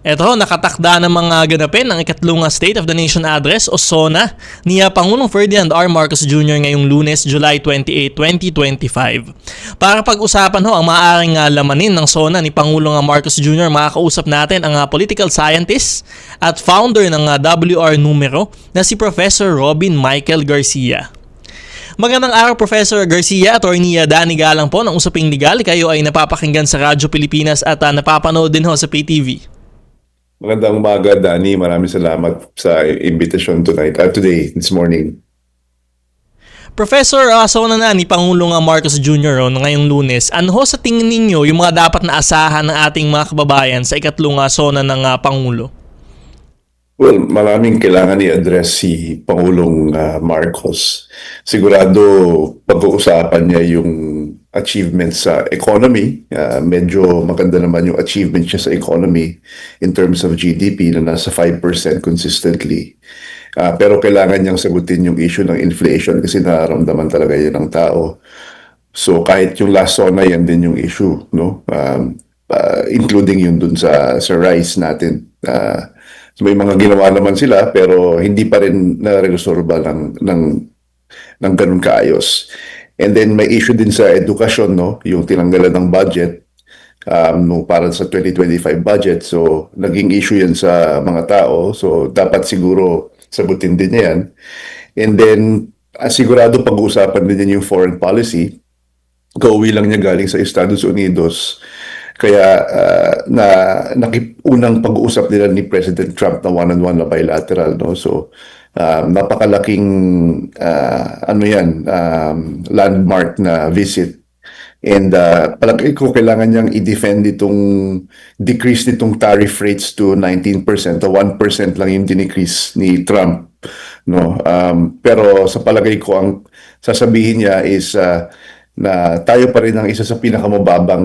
Eto, nakatakda ng mga ganapin ang ikatlong State of the Nation Address o SONA ni ah, Pangulong Ferdinand R. Marcos Jr. ngayong lunes, July 28, 2025. Para pag-usapan ho ang maaaring ah, lamanin ng SONA ni Pangulong ah, Marcos Jr., makakausap natin ang ah, political scientist at founder ng WR Numero na si Professor Robin Michael Garcia. Magandang araw Professor Garcia, Attorney Danny Galang po ng Usaping Legal. Kayo ay napapakinggan sa Radyo Pilipinas at ah, napapanood din ho sa PTV. Magandang umaga, Danny. Maraming salamat sa invitation tonight, uh, today, this morning. Professor, uh, so na na ni Pangulong ah, Marcos Jr. Oh, ngayong lunes, ano ho sa tingin ninyo yung mga dapat na asahan ng ating mga kababayan sa ikatlong uh, sona ng ah, Pangulo? Well, maraming kailangan i-address si Pangulong uh, Marcos. Sigurado pag-uusapan niya yung achievements sa economy. Uh, medyo maganda naman yung achievement niya sa economy in terms of GDP na nasa 5% consistently. Uh, pero kailangan niyang sagutin yung issue ng inflation kasi nararamdaman talaga yan ng tao. So kahit yung last zona, yan din yung issue, no? Um, uh, including yun dun sa, sa rice natin. Uh, so may mga ginawa naman sila pero hindi pa rin na-resolve ng, ng, ng ganun kaayos. And then may issue din sa edukasyon, no? Yung tinanggalan ng budget um, para sa 2025 budget. So, naging issue yan sa mga tao. So, dapat siguro sagutin din yan. And then, sigurado pag-uusapan din yan yung foreign policy. Kauwi lang niya galing sa Estados Unidos. Kaya uh, na nakiunang pag-uusap nila ni President Trump na one-on-one na bilateral. No? So, um, napakalaking uh, ano yan, um, landmark na visit. And uh, palagi ko kailangan niyang i-defend itong decrease nitong tariff rates to 19%. O 1% lang yung dinecrease ni Trump. No? Um, pero sa palagay ko, ang sasabihin niya is uh, na tayo pa rin ang isa sa pinakamababang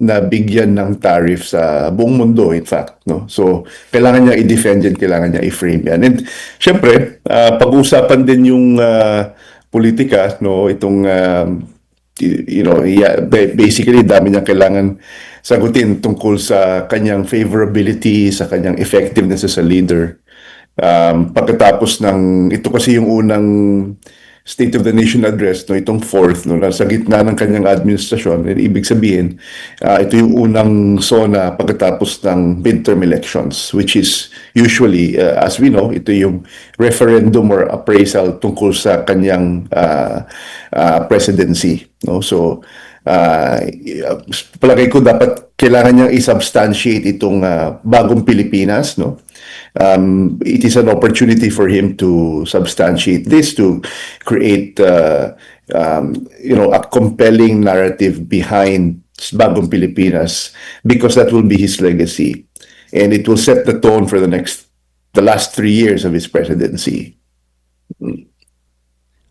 na bigyan ng tariff sa buong mundo in fact no? So kailangan niya i-defend yan kailangan niya i-frame yan. And syempre uh, pag-usapan din yung uh, politika no? Itong uh, you know yeah, basically dami niya kailangan sagutin tungkol sa kanyang favorability sa kanyang effectiveness as a leader. Um, pagkatapos ng ito kasi yung unang State of the Nation Address, no, itong fourth, no, nasa gitna ng kanyang administrasyon. Ibig sabihin, uh, ito yung unang SONA pagkatapos ng midterm elections, which is usually, uh, as we know, ito yung referendum or appraisal tungkol sa kanyang uh, uh, presidency. No? So, uh, palagay ko dapat kailangan niyang i-substantiate itong uh, bagong Pilipinas, no? Um, it is an opportunity for him to substantiate this, to create, uh, um, you know, a compelling narrative behind Bagong Pilipinas, because that will be his legacy. And it will set the tone for the next, the last three years of his presidency.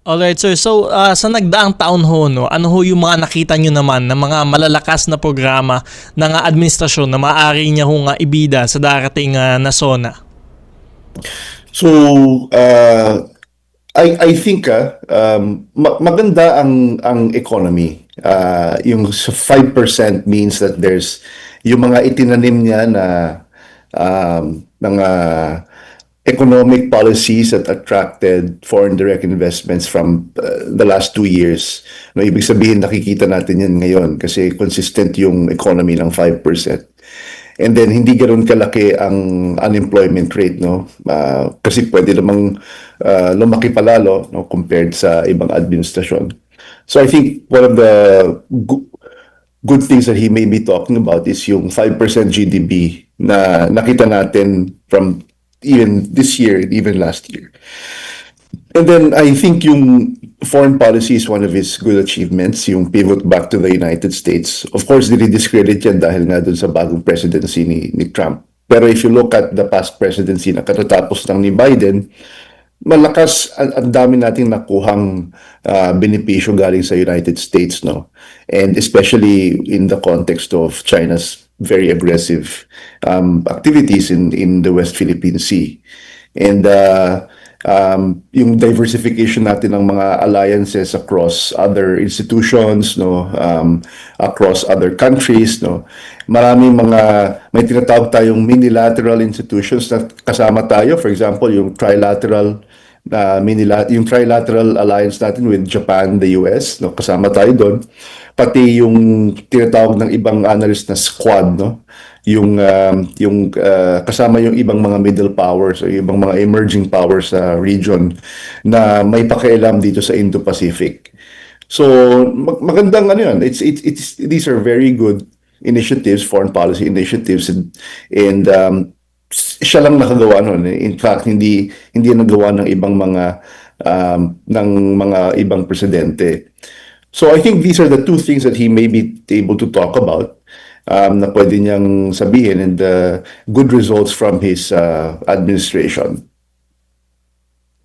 Alright sir, so uh, sa nagdaang taon ho, no, ano ho yung mga nakita nyo naman na mga malalakas na programa ng administrasyon na maaari niya hong uh, ibida sa darating uh, na SONA? So, uh, I I think uh, um, ma- maganda ang ang economy. Uh, yung 5% means that there's yung mga itinanim niya na um, mga economic policies that attracted foreign direct investments from uh, the last two years. No, ibig sabihin nakikita natin yan ngayon kasi consistent yung economy ng 5%. And then hindi ganoon kalaki ang unemployment rate no. Uh, kasi pwede namang uh, lumaki palalo no compared sa ibang administrasyon. So I think one of the go- good things that he may be talking about is yung 5% GDP na nakita natin from even this year, even last year. And then I think yung foreign policy is one of his good achievements, yung pivot back to the United States. Of course, dinidiscredit yan dahil nga dun sa bagong presidency ni, ni Trump. Pero if you look at the past presidency na katatapos lang ni Biden, malakas ang, ang dami nating nakuhang uh, benepisyo galing sa United States no and especially in the context of China's very aggressive um, activities in in the West Philippine Sea and uh, um, yung diversification natin ng mga alliances across other institutions, no, um, across other countries, no. Maraming mga may tinatawag tayong minilateral institutions na kasama tayo, for example, yung trilateral na minila yung trilateral alliance natin with Japan, the US, no, kasama tayo doon. Pati yung tinatawag ng ibang analyst na squad, no, yung um, yung uh, kasama yung ibang mga middle powers o ibang mga emerging powers sa region na may pakialam dito sa Indo-Pacific. So mag- magandang ano yun. It's it's it's these are very good initiatives, foreign policy initiatives and and um, siya lang nakagawa nun. In fact, hindi hindi nagawa ng ibang mga um, ng mga ibang presidente. So I think these are the two things that he may be able to talk about um, na pwede niyang sabihin and uh, good results from his uh, administration.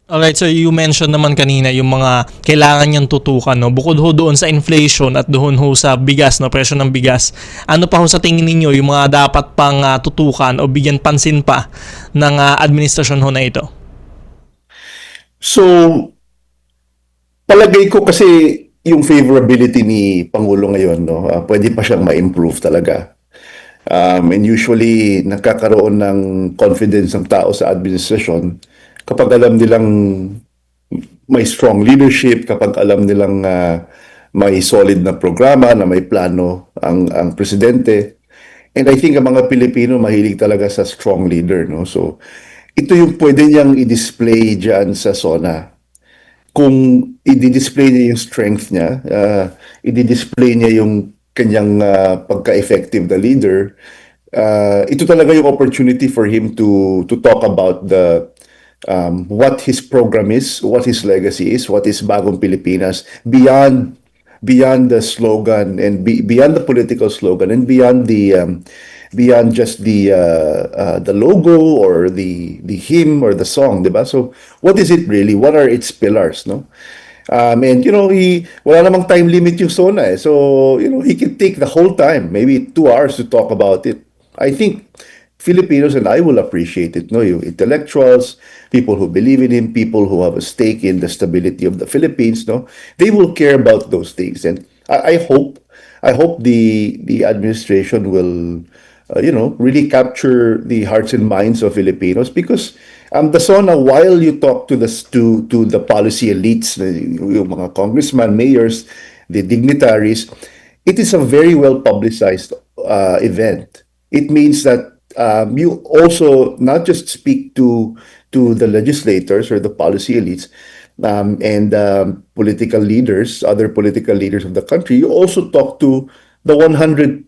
Alright, so you mentioned naman kanina yung mga kailangan niyang tutukan, no? Bukod ho doon sa inflation at doon ho sa bigas, no? Presyo ng bigas. Ano pa ho sa tingin ninyo yung mga dapat pang ah, tutukan o bigyan pansin pa ng ah, administrasyon ho na ito? So, palagay ko kasi yung favorability ni Pangulo ngayon, no, ah, pwede pa siyang ma-improve talaga. Um, and usually, nagkakaroon ng confidence ng tao sa administrasyon kapag alam nilang may strong leadership, kapag alam nilang ah, may solid na programa, na may plano ang, ang presidente. And I think ang mga Pilipino mahilig talaga sa strong leader. No? So, ito yung pwede niyang i-display dyan sa SONA kung i-display niya yung strength niya, uh, i-display niya yung kanyang uh, pagka-effective na leader, uh, ito talaga yung opportunity for him to to talk about the um, what his program is, what his legacy is, what is Bagong Pilipinas beyond beyond the slogan and be, beyond the political slogan and beyond the um, beyond just the uh, uh, the logo or the the hymn or the song, diba? So what is it really? What are its pillars, no? Um, and you know, he wala namang time limit yung SONA eh. So, you know, he can take the whole time, maybe two hours to talk about it. I think Filipinos and I will appreciate it, no? you intellectuals, people who believe in him, people who have a stake in the stability of the Philippines, no? They will care about those things. And I, I hope, I hope the the administration will, uh, you know, really capture the hearts and minds of Filipinos because um, the SONA, while you talk to the to to the policy elites, yung mga congressmen, mayors, the dignitaries, it is a very well publicized uh, event. It means that um, you also not just speak to to the legislators or the policy elites um, and um, political leaders, other political leaders of the country. You also talk to the 110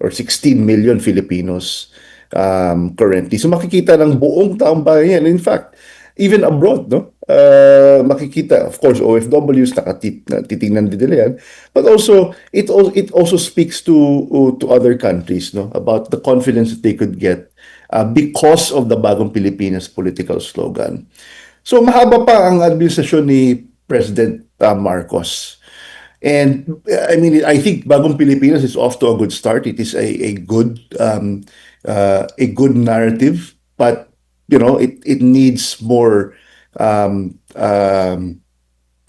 or 16 million Filipinos um, currently. So makikita ng buong taong bayan yan. In fact, even abroad, no? Uh, makikita, of course, OFWs, nakatit, na, titingnan din nila yan. But also, it, it also speaks to, uh, to other countries, no? About the confidence that they could get uh, because of the Bagong Pilipinas political slogan. So mahaba pa ang administrasyon ni President uh, Marcos. And I mean, I think Bagong Pilipinas is off to a good start. It is a, a good um, uh, a good narrative, but you know, it, it needs more um, um,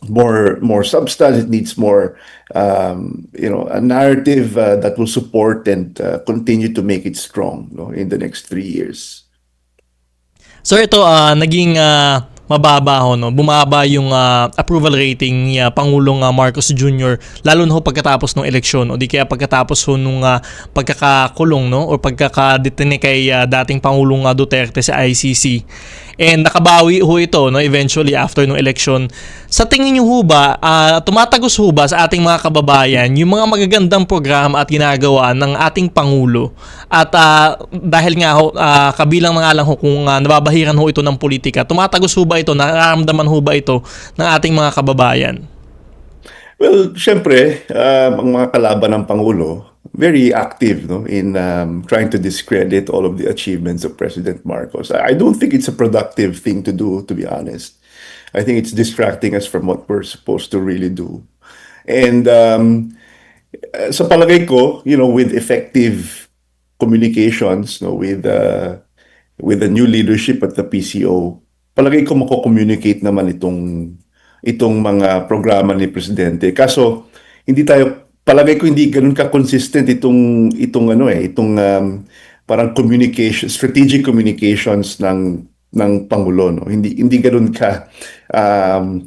more more substance. It needs more um, you know a narrative uh, that will support and uh, continue to make it strong no, in the next three years. So ito ah, naging ah, mababa ho no. Bumaba yung ah, approval rating ni ah, Pangulong ah, Marcos Jr. lalo na ho pagkatapos ng eleksyon o di kaya pagkatapos ho nung ah, pagkakakulong no o pagkakadetine kay ah, dating Pangulong ah, Duterte sa ICC. And nakabawi ho ito no eventually after ng election. Sa tingin niyo ho ba ah, tumatagos ho ba sa ating mga kababayan yung mga magagandang programa at ginagawa ng ating pangulo? At ah, dahil nga ho ah, kabilang na nga lang ho kung ah, nababahiran ho ito ng politika, tumatagos ho ba ito, nararamdaman ho ba ito ng ating mga kababayan? Well, syempre, um, ang mga kalaban ng Pangulo, very active no, in um, trying to discredit all of the achievements of President Marcos. I don't think it's a productive thing to do, to be honest. I think it's distracting us from what we're supposed to really do. And um, uh, sa palagay ko, you know, with effective communications, no, with uh, with the new leadership at the PCO, palagay ko mako-communicate naman itong itong mga programa ni presidente. Kaso hindi tayo palagay ko hindi ganoon ka consistent itong itong ano eh, itong um, parang communication, strategic communications ng ng pangulo no. Hindi hindi ganoon ka um,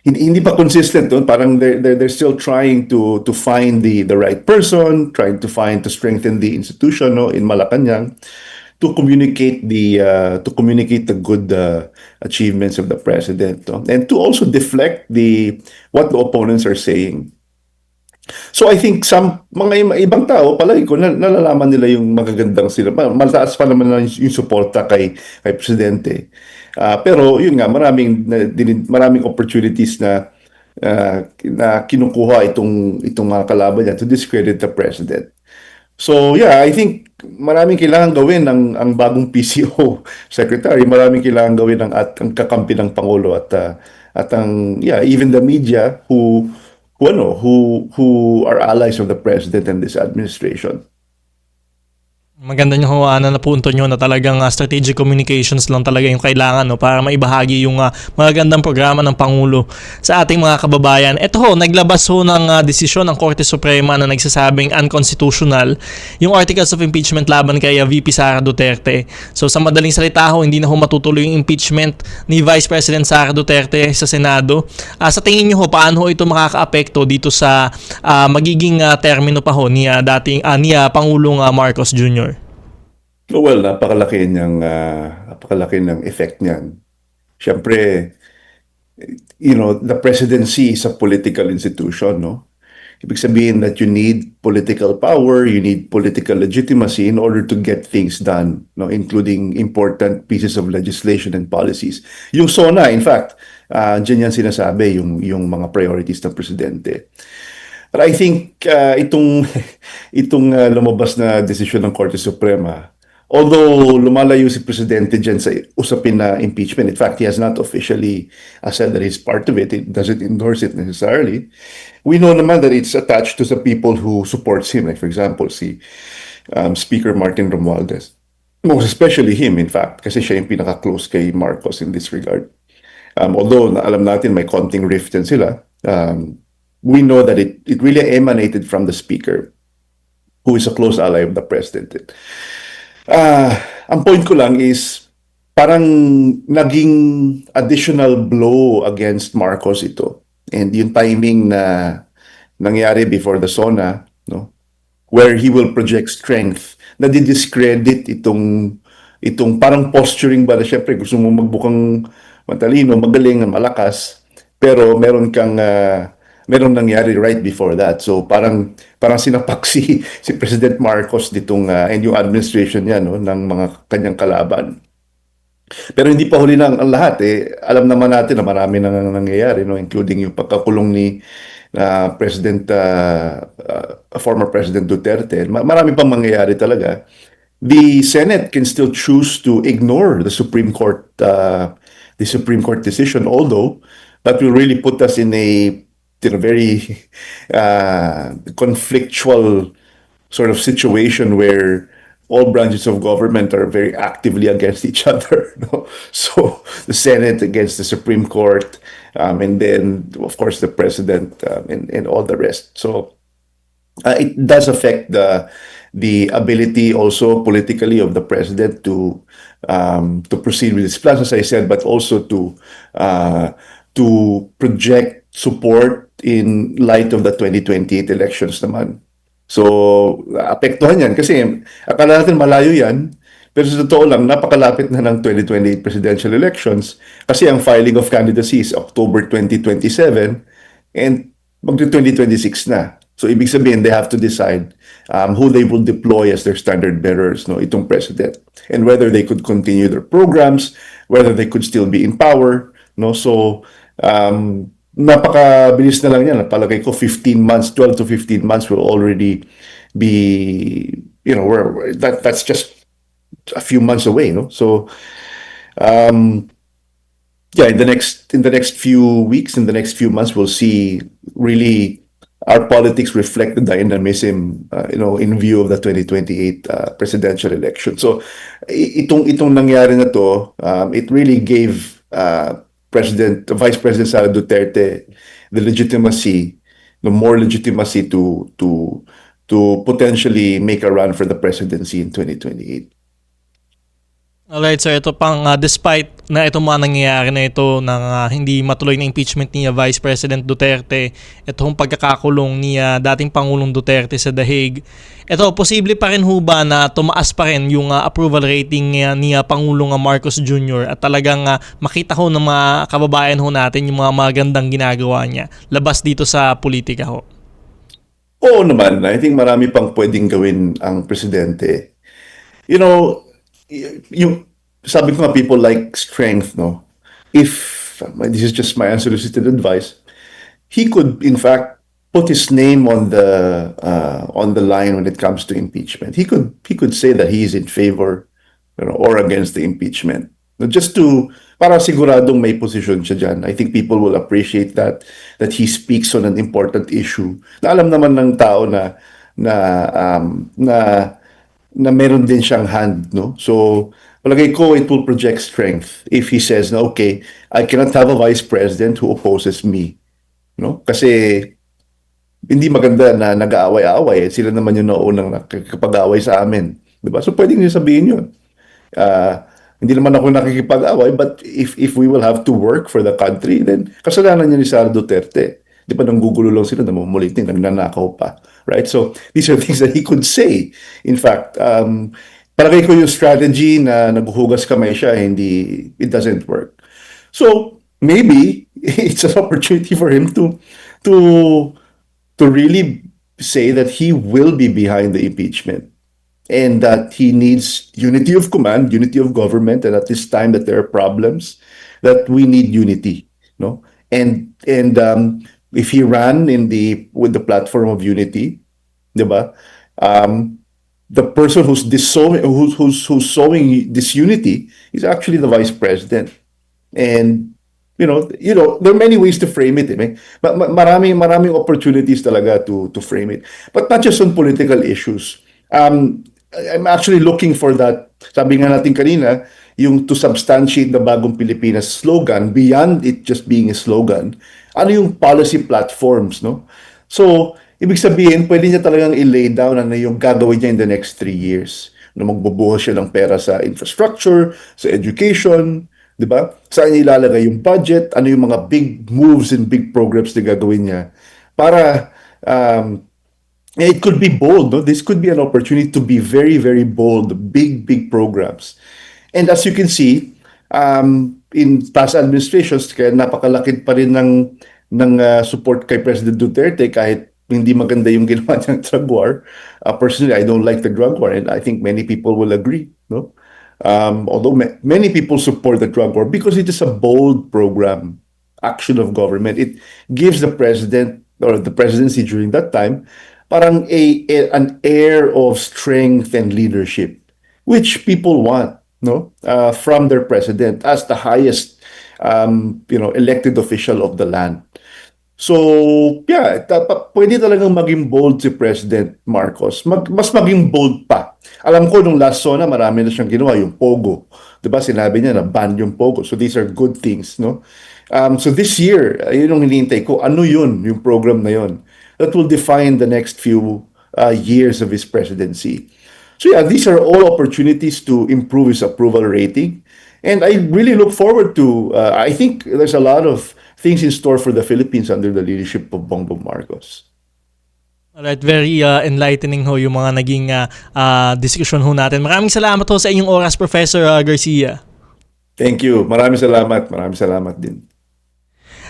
hindi, hindi pa consistent doon. Parang they're, they're, they're still trying to to find the the right person, trying to find to strengthen the institution no in Malacanang to communicate the uh, to communicate the good uh, achievements of the president no? and to also deflect the what the opponents are saying. So I think some mga ibang tao palagi ko na, nalalaman nila yung magagandang sila. Ma- Mataas pa naman na yung, suporta kay kay presidente. Ah, pero yun nga maraming maraming opportunities na ah, na kinukuha itong itong mga kalaban niya to discredit the president. So yeah, I think maraming kailangan gawin ng ang bagong PCO secretary, maraming kailangan gawin ng at ang kakampi ng pangulo at ah, at ang yeah, even the media who who ano, who who are allies of the president and this administration. Maganda yung hawanan na punto nyo na talagang ah, strategic communications lang talaga yung kailangan no, para maibahagi yung ah, magagandang programa ng Pangulo sa ating mga kababayan. Ito ho, naglabas ho ng ah, desisyon ng Korte Suprema na nagsasabing unconstitutional yung articles of impeachment laban kay VP Sara Duterte. So sa madaling salita ho, hindi na ho matutuloy yung impeachment ni Vice President Sara Duterte sa Senado. Ah, sa tingin nyo ho, paano ho ito makakaapekto dito sa ah, magiging ah, termino pa ho ni ah, dating ah, ni ah, Pangulong ah, Marcos Jr.? Oh, Well, napakalaki niyang ah, napakalaki ng effect niyan. Siyempre, you know, the presidency is a political institution, no? Ibig sabihin that you need political power, you need political legitimacy in order to get things done, no, including important pieces of legislation and policies. Yung SONA, in fact, uh, dyan yan sinasabi, yung, yung mga priorities ng presidente. But I think uh, itong itong uh, lumabas na desisyon ng Korte Suprema, although lumalayo si presidente dyan sa usapin na impeachment, in fact, he has not officially uh, said that he's part of it, he doesn't endorse it necessarily. We know naman that it's attached to the people who supports him, like for example, si um, Speaker Martin Romualdez. Most especially him, in fact, kasi siya yung pinaka-close kay Marcos in this regard. Um, although alam natin may konting rift din sila, um, we know that it, it really emanated from the speaker who is a close ally of the president. Ah, ang point ko lang is parang naging additional blow against Marcos ito. And yung timing na nangyari before the SONA, no? Where he will project strength na di-discredit itong itong parang posturing ba na syempre gusto mo magbukang matalino, magaling, malakas, pero meron kang ah, meron nangyari right before that. So parang parang sinapak si si President Marcos ditong ah, and yung administration niya no ng mga kanyang kalaban. Pero hindi pa huli na ang, lahat eh. Alam naman natin na marami nang nangyayari no including yung pagkakulong ni na President ah, ah, former President Duterte. Ma- marami pang mangyayari talaga. The Senate can still choose to ignore the Supreme Court uh, the Supreme Court decision although that will really put us in a in a very uh, conflictual sort of situation where all branches of government are very actively against each other. So the Senate against the Supreme Court, um, and then of course the president um, and, and all the rest. So uh, it does affect the the ability also politically of the president to um, to proceed with his plans, as I said, but also to uh, to project support in light of the 2028 elections naman. So, apektuhan yan kasi akala natin malayo yan, pero sa totoo lang, napakalapit na ng 2028 presidential elections kasi ang filing of candidacy is October 2027 and mag-2026 na. So, ibig sabihin, they have to decide um, who they will deploy as their standard bearers, no, itong president. And whether they could continue their programs, whether they could still be in power, no. So, um, napakabilis na lang yan. Palagay ko 15 months, 12 to 15 months will already be, you know, we're, that, that's just a few months away, no? So, um, yeah, in the next in the next few weeks, in the next few months, we'll see really our politics reflect the dynamism, uh, you know, in view of the 2028 uh, presidential election. So, itong itong nangyari na to, um, it really gave uh, President, Vice President Sara Duterte the legitimacy, the more legitimacy to to to potentially make a run for the presidency in 2028. Alright sir, ito pang ah, despite na ito mga nangyayari na ito ng ah, hindi matuloy na impeachment ni Vice President Duterte, itong pagkakakulong ni ah, dating Pangulong Duterte sa The Hague, ito posible pa rin ho ba na tumaas pa rin yung ah, approval rating ah, ni Pangulong Marcos Jr. at talagang ah, makita ho ng mga kababayan ho natin yung mga magandang ginagawa niya labas dito sa politika ho? Oo naman, I think marami pang pwedeng gawin ang presidente. You know, yung sabi ko nga people like strength, no? If this is just my unsolicited advice, he could in fact put his name on the uh, on the line when it comes to impeachment. He could he could say that he is in favor you know, or against the impeachment. Just to para siguradong may position siya dyan. I think people will appreciate that that he speaks on an important issue. Na alam naman ng tao na na um, na na meron din siyang hand, no? So, palagay ko it will project strength if he says na okay, I cannot have a vice president who opposes me, no? Kasi hindi maganda na nag-aaway-aaway. Sila naman yung naunang nakikipag-aaway sa amin. Di ba? So, pwedeng niyo sabihin yun. Ah, hindi naman ako nakikipag-away, but if if we will have to work for the country, then kasalanan niya ni Sara Duterte. Di ba nanggugulo lang sila, namumulitin, nagnanakaw pa. Right? So, these are things that he could say. In fact, um, palagay ko yung strategy na naghuhugas kamay siya, hindi, it doesn't work. So, maybe, it's an opportunity for him to, to, to really say that he will be behind the impeachment and that he needs unity of command, unity of government, and at this time that there are problems, that we need unity, no? And and um, if he ran in the with the platform of unity, diba? Um, the person who's dissowing, who's who's who's sowing disunity is actually the vice president, and you know, you know, there are many ways to frame it. Eh. May- ma- ma- maraming opportunities talaga to to frame it, but not just on political issues. Um, I'm actually looking for that. Sabi nga natin kanina, yung to substantiate the bagong Pilipinas slogan beyond it just being a slogan. Ano yung policy platforms, no? So, ibig sabihin, pwede niya talagang i-lay down ano yung gagawin niya in the next three years. Na magbubuhos siya ng pera sa infrastructure, sa education, di ba? Saan niya ilalagay yung budget, ano yung mga big moves and big programs na gagawin niya para um, it could be bold. No? This could be an opportunity to be very, very bold, big, big programs. And as you can see, um, in past administrations, kaya napakalaki pa rin ng, ng uh, support kay President Duterte kahit hindi maganda yung ginawa niyang drug war. Uh, personally, I don't like the drug war and I think many people will agree. No? Um, although ma- many people support the drug war because it is a bold program, action of government. It gives the president or the presidency during that time parang a, a- an air of strength and leadership which people want no? Uh, from their president as the highest um, you know elected official of the land. So yeah tapa, pwede talagang maging bold si President Marcos. Mag, mas maging bold pa. Alam ko nung last zona marami na siyang ginawa yung pogo. Ba? Sinabi niya na ban yung pogo. So these are good things no? Um, so this year uh, yun yung hinihintay ko ano yun yung program na yun that will define the next few uh, years of his presidency. So yeah, these are all opportunities to improve his approval rating. And I really look forward to, uh, I think there's a lot of things in store for the Philippines under the leadership of Bongbong Marcos. Alright, very uh, enlightening ho yung mga naging uh, uh, discussion ho natin. Maraming salamat ho sa inyong oras, Professor uh, Garcia. Thank you. Maraming salamat. Maraming salamat din.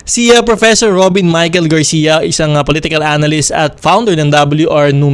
Si uh, Professor Robin Michael Garcia, isang uh, political analyst at founder ng WR Numeric